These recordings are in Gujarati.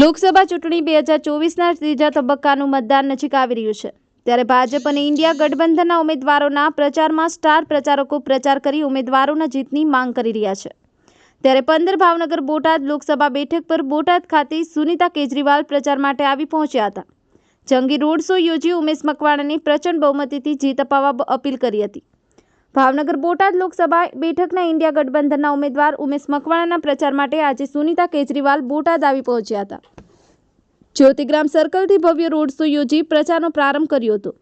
લોકસભા ચૂંટણી બે હજાર ચોવીસના ત્રીજા તબક્કાનું મતદાન નજીક આવી રહ્યું છે. ત્યારે ભાજપ અને ઇન્ડિયા ગઠબંધનના ઉમેદવારોના પ્રચારમાં સ્ટાર પ્રચારકો પ્રચાર કરી ઉમેદવારોના જીતની માંગ કરી રહ્યા છે. ત્યારે પંદર ભાવનગર બોટાદ લોકસભા બેઠક પર બોટાદ ખાતે સુનીતા કેજરીવાલ પ્રચાર માટે આવી પહોંચ્યા હતા. જંગી રોડ શો યોજી ઉમેશ મકવાણાની પ્રચંડ બહુમતીથી જીત અપાવવા અપીલ કરી હતી. ભાવનગર બોટાદ લોકસભા બેઠકના ઇન્ડિયા ગઠબંધનના ઉમેદવાર ઉમેશ મકવાણાના પ્રચાર માટે આજે સુનિતા કેજરીવાલ બોટાદ આવી પહોંચ્યા હતા. જ્યોતિગ્રામ સર્કલથી ભવ્ય રોડ શો યોજી પ્રચારનો પ્રારંભ કર્યો હતો.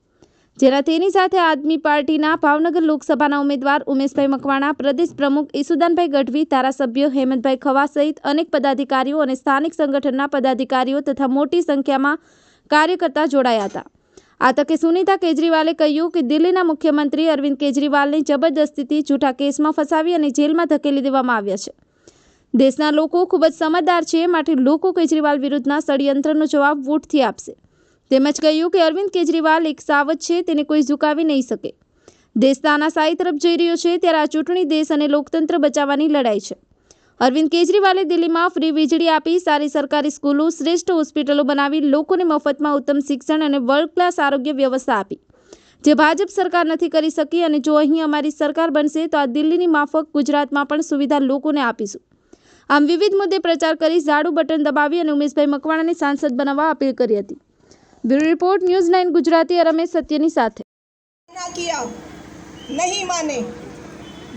જેના તેની સાથે આદમી પાર્ટીના ભાવનગર લોકસભાના ઉમેદવાર ઉમેશભાઈ મકવાણા, પ્રદેશ પ્રમુખ ઈસુદાનભાઈ ગઢવી, ધારાસભ્ય હેમંતભાઈ ખવા સહિત અનેક પદાધિકારીઓ અને સ્થાનિક સંગઠનના પદાધિકારીઓ તથા મોટી સંખ્યામાં કાર્યકર્તા જોડાયા હતા. આ તકે સુનીતા કેજરીવાલે કહ્યું કે દિલ્હીના મુખ્યમંત્રી અરવિંદ કેજરીવાલને જબરદસ્તીથી જૂઠા કેસમાં ફસાવી અને જેલમાં ધકેલી દેવામાં આવ્યા છે. દેશના લોકો ખૂબ જ સમજદાર છે, માટે લોકો કેજરીવાલ વિરુદ્ધના ષડયંત્રનો જવાબ વોટથી આપશે. તેમજ કહ્યું કે અરવિંદ કેજરીવાલ એક સાવજ છે, તેને કોઈ ઝુકાવી નહીં શકે. દેશ તાનાશાહી તરફ જઈ રહ્યો છે, ત્યારે આ ચૂંટણી દેશ અને લોકતંત્ર બચાવવાની લડાઈ છે. અરવિંદ કેજરીવાલે દિલ્હીમાં ફ્રી વીજળી આપી સારી સરકારી સ્કૂલો શ્રેષ્ઠ હોસ્પિટલો બનાવી લોકોને મફતમાં ઉત્તમ શિક્ષણ અને વર્લ્ડ ક્લાસ આરોગ્ય વ્યવસ્થા આપી જે ભાજપ સરકાર નથી કરી શકી અને જો અહીં અમારી સરકાર બનશે તો આ દિલ્હીની માફક ગુજરાતમાં પણ સુવિધા લોકોને આપીશું આમ વિવિધ મુદ્દે પ્રચાર કરી ઝાડુ બટન દબાવી અને ઉમેશભાઈ મકવાણાને સાંસદ બનાવવા અપીલ કરી હતી bureau report news nine Gujarati Ramesh સત્યની સાથે ना किया नहीं माने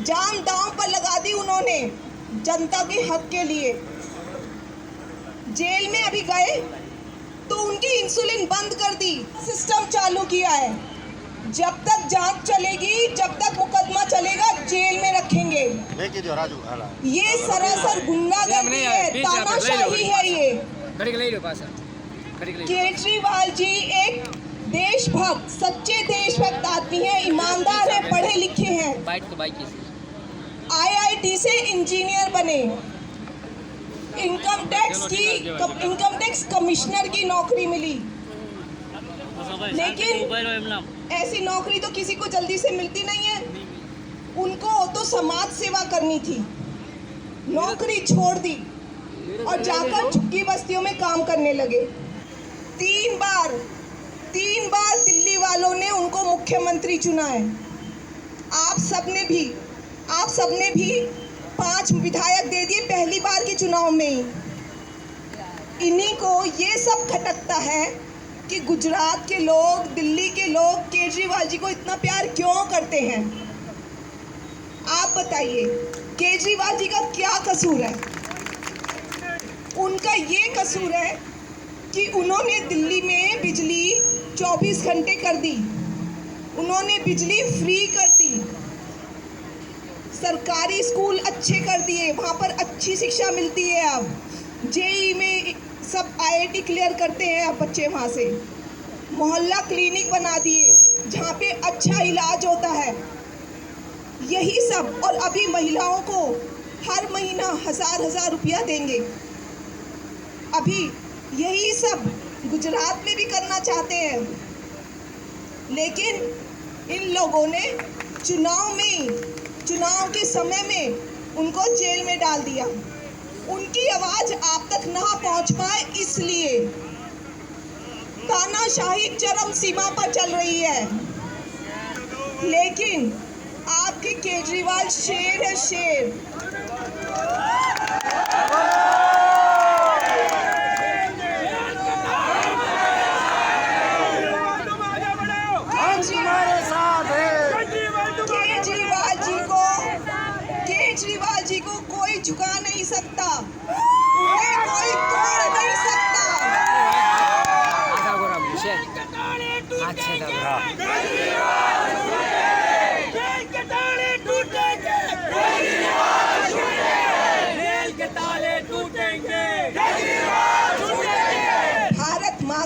जान दांव पर लगा दी उन्होंने जनता के हक के लिए। जेल में अभी गए तो उनकी इंसुलिन बंद कर दी। सिस्टम चालू किया है। जब तक जाँच चलेगी जब तक मुकदमा चलेगा जेल में रखेंगे। ये सरासर गुंडागर्दी है तानाशाही है ये। केजरीवाल जी एक देशभक्त सच्चे देशभक्त आदमी है ईमानदार है पढ़े लिखे हैं। आईआईटी से इंजीनियर बने। इनकम टैक्स की इनकम टैक्स कमिश्नर की नौकरी मिली। लेकिन ऐसी नौकरी तो किसी को जल्दी से मिलती नहीं है। उनको तो समाज सेवा करनी थी। नौकरी छोड़ दी और जाकर झुग्गी बस्तियों में काम करने लगे। तीन बार तीन बार दिल्ली वालों ने उनको मुख्यमंत्री चुना है। आप सबने भी आप सबने भी पाँच विधायक दे दिए पहली बार के चुनाव में। ही इन्हीं को ये सब खटकता है कि गुजरात के लोग, दिल्ली के लोग केजरीवाल जी को इतना प्यार क्यों करते हैं? आप बताइए, केजरीवाल जी का क्या कसूर है? उनका ये कसूर है कि उन्होंने दिल्ली में बिजली 24 घंटे कर दी। उन्होंने बिजली फ्री कर दी। सरकारी स्कूल अच्छे कर दिए, वहाँ पर अच्छी शिक्षा मिलती है अब। जेई में सब आईआईटी क्लियर करते हैं अब बच्चे वहाँ से। मोहल्ला क्लिनिक बना दिए, जहाँ पे अच्छा इलाज होता है। यही सब, और अभी महिलाओं को हर महीना हज़ार हज़ार रुपया देंगे। अभी यही सब गुजरात में भी करना चाहते हैं। लेकिन इन लोगों ने चुनाव में चुनाव के समय में उनको जेल में डाल दिया। उनकी आवाज़ आप तक ना पहुँच पाए, इसलिए तानाशाही चरम सीमा पर चल रही है। लेकिन आपके केजरीवाल शेर है शेर।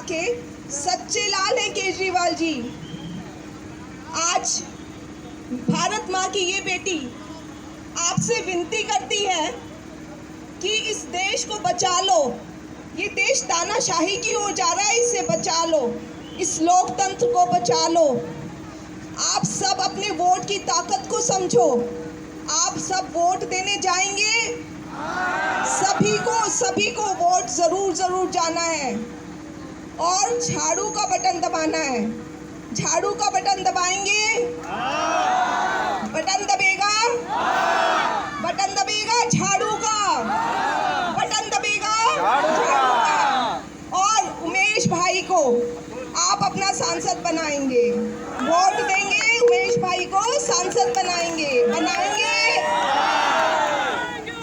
के सच्चे लाल हैं केजरीवाल जी। आज भारत माँ की ये बेटी आपसे विनती करती है कि इस देश को बचा लो। ये देश तानाशाही की ओर जा रहा है इससे बचा लो। इस लोकतंत्र को बचा लो। आप सब अपने वोट की ताकत को समझो। आप सब वोट देने जाएँगे। सभी को सभी को वोट ज़रूर ज़रूर जाना है। और झाड़ू का बटन दबाना है। झाड़ू का बटन दबाएँगे। बटन दबेगा? बटन दबेगा झाड़ू का। बटन दबेगा झाड़ू का। और उमेश भाई को आप अपना सांसद बनाएँगे। वोट देंगे, उमेश भाई को सांसद बनाएँगे। बनाएँगे?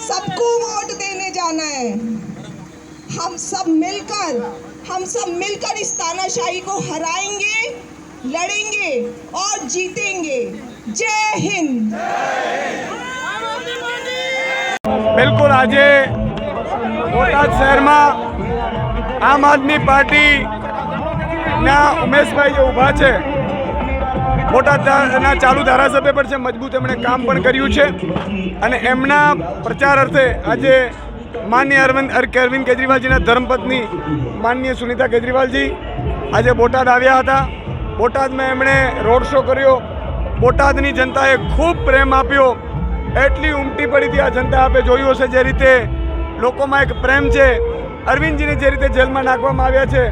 सबको वोट देने जाना है। हम सब मिलकर हम सब मिलकर इस तानाशाही को हराएंगे लड़ेंगे और जीतेंगे जय हिंद બિલકુલ આજે બોટાદ શહેરમાં આમ આદમી પાર્ટીના ઉમેશભાઈ જે ઊભા છે બોટાદના ચાલુ ધારાસભ્ય પણ છે મજબૂત એમણે કામ પણ કર્યું છે અને એમના પ્રચાર અર્થે આજે માન્ય અરવિંદ અર- અરવિંદ કેજરીવાલજીના ધર્મપત્ની માન્ય સુનિતા કેજરીવાલજી આજે બોટાદ આવ્યા હતા. બોટાદમાં એમણે રોડ શો કર્યો. બોટાદની જનતાએ ખૂબ પ્રેમ આપ્યો. એટલી ઉમટી પડી હતી આ જનતા આપે જોયું હશે જે રીતે લોકોમાં એક પ્રેમ છે. અરવિંદજીને જે રીતે જેલમાં નાખવામાં આવ્યા છે.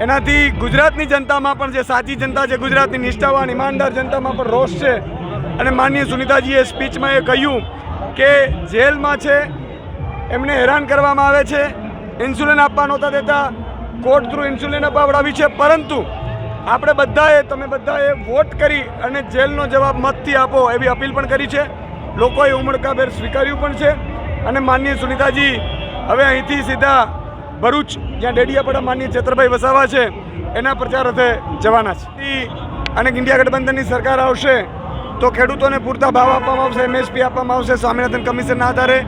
એનાથી ગુજરાતની જનતામાં પણ જે સાચી જનતા છે, ગુજરાતની નિષ્ઠાવાન, ઈમાનદાર જનતામાં પણ રોષ છે. અને માનનીય સુનિતાજીએ સ્પીચમાં એ કહ્યું કે જેલમાં છે એમને હેરાન કરવામાં આવે છે. ઇન્સ્યુલિન આપવા નહોતા દેતા. કોર્ટ થ્રુ ઇન્સ્યુલિન અપાવડાવી છે. પરંતુ આપણે બધાએ, તમે બધાએ વોટ કરી અને જેલનો જવાબ મતથી આપો એવી અપીલ પણ કરી છે. લોકોએ ઉમળકાભેર સ્વીકાર્યું પણ છે. અને માનનીય સુનિતાજી, હવે અહીંથી સીધા ભરૂચ, જ્યાં ડેડિયાપાડા માનનીય છત્રભાઈ વસાવા છે, એના પ્રચાર અર્થે જવાના છે. અને ઇન્ડિયા ગઠબંધનની સરકાર આવશે, તો ખેડૂતોને પૂરતા ભાવ આપવામાં આવશે, એમએસપી આપવામાં આવશે, સ્વામિનાથન કમિશનના આધારે.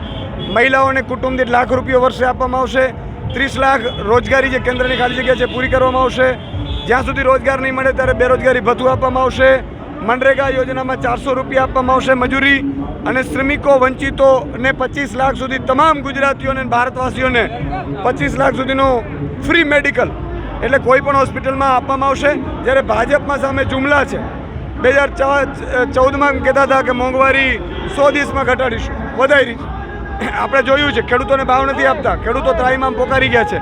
મહિલાઓને કુટુંબ દીઠ લાખ રૂપિયા વર્ષે આપવામાં આવશે. ત્રીસ લાખ રોજગારી જે કેન્દ્રની ખાલી જગ્યા છે પૂરી કરવામાં આવશે. જ્યાં સુધી રોજગાર નહીં મળે ત્યારે બેરોજગારી ભથ્થું આપવામાં આવશે. મનરેગા યોજનામાં ચારસો રૂપિયા આપવામાં આવશે મજૂરી અને શ્રમિકો વંચિતોને પચીસ લાખ સુધી તમામ ગુજરાતીઓને ભારતવાસીઓને પચીસ લાખ સુધીનું ફ્રી મેડિકલ એટલે કોઈ પણ હોસ્પિટલમાં આપવામાં આવશે. જ્યારે ભાજપમાં સામે જુમલા છે. બે હજાર ચૌદમાં કહેતા હતા કે મોંઘવારી સો દિવસમાં ઘટાડીશું. વધારી આપણે જોયું છે ખેડૂતોને ભાવ નથી આપતા. ખેડૂતો ત્રાહીમામ પોકારી ગયા છે.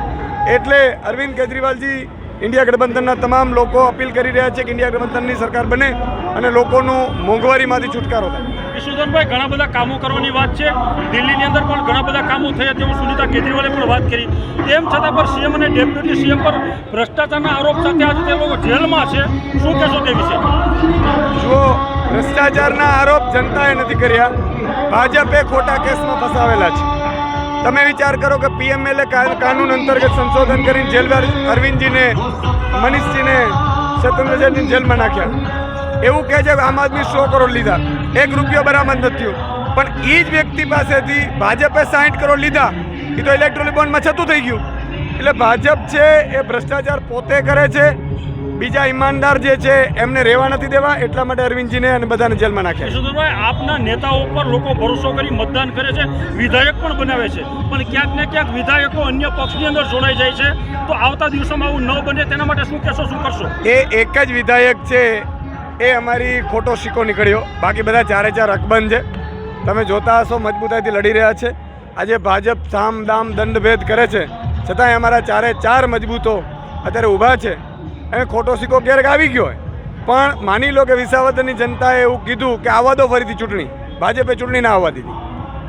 એટલે અરવિંદ કેજરીવાલજી ઇન્ડિયા ગઠબંધનના તમામ લોકો અપીલ કરી રહ્યા છે કે ઇન્ડિયા ગઠબંધનની સરકાર બને અને લોકોનું મોંઘવારીમાંથી છુટકારો થાય. ઈશુધનભાઈ ઘણા બધા કામો કરવાની વાત છે. દિલ્હીની અંદર પણ ઘણા બધા કામો થયા તેવું સુનિતા કેજરીવાલે પણ વાત કરી. તેમ છતાં પણ સીએમ અને ડેપ્યુટી સીએમ પર ભ્રષ્ટાચારના આરોપ સાથે આજે તે લોકો જેલમાં છે. શું કહેશો તે વિશે? જુઓ ભ્રષ્ટાચારના આરોપ જનતાએ નથી કર્યા. ભાજપે ખોટા કેસમાં ફસાવેલા છે. તમે વિચાર કરો કે પીએમએલએ કાનૂન અંતર્ગત સંશોધન કરીને જેલવાર અરવિંદજીને, મનીષજીને સત્યેન્દ્રજીને જેલમાં નાખ્યા. એવું કહે છે કે આમ આદમી સો કરોડ લીધા. એક રૂપિયો બરાબર નથી પણ એ જ વ્યક્તિ પાસેથી ભાજપે સાઠ કરોડ લીધા. એ તો ઇલેક્ટ્રોનિક બોન્ડમાં છતું થઈ ગયું. એટલે ભાજપ છે એ ભ્રષ્ટાચાર પોતે કરે છે. બીજા ઈમાનદાર જે છે એમને રહેવા નથી દેવા એટલા માટે અરવિંદજીને અને બધાને જેલમાં નાખ્યા કિશોરભાઈ આપના નેતાઓ પર લોકો ભરોસો કરી મતદાન કરે છે વિધાયક પણ બનાવે છે. પણ ક્યાંક ને ક્યાંક વિધાયકો અન્ય પક્ષની અંદર જોડાઈ જાય છે. તો આવતા દિવસોમાં આવું ન બને તેના માટે શું કહેશો શું કરશો? એ એક જ વિધાયક છે એ અમારી ખોટો સિક્કો નીકળ્યો. બાકી બધા ચારે ચાર અકબંધ છે. તમે જોતા હશો મજબૂતાઈથી લડી રહ્યા છે. આજે ભાજપ સામ દામ દંડભેદ કરે છે. છતાંય અમારા ચારે ચાર મજબૂતો અત્યારે ઊભા છે. અને ખોટો સિક્કો ક્યારેક આવી ગયો હોય. પણ માની લો કે વિસાવદરની જનતાએ એવું કીધું કે આવવા દો ફરીથી ચૂંટણી. ભાજપે ચૂંટણી ના આવવા દીધી.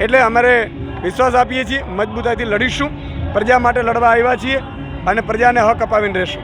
એટલે અમારે વિશ્વાસ આપીએ છીએ, મજબૂતાઈથી લડીશું. પ્રજા માટે લડવા આવ્યા છીએ અને પ્રજાને હક અપાવીને રહેશું.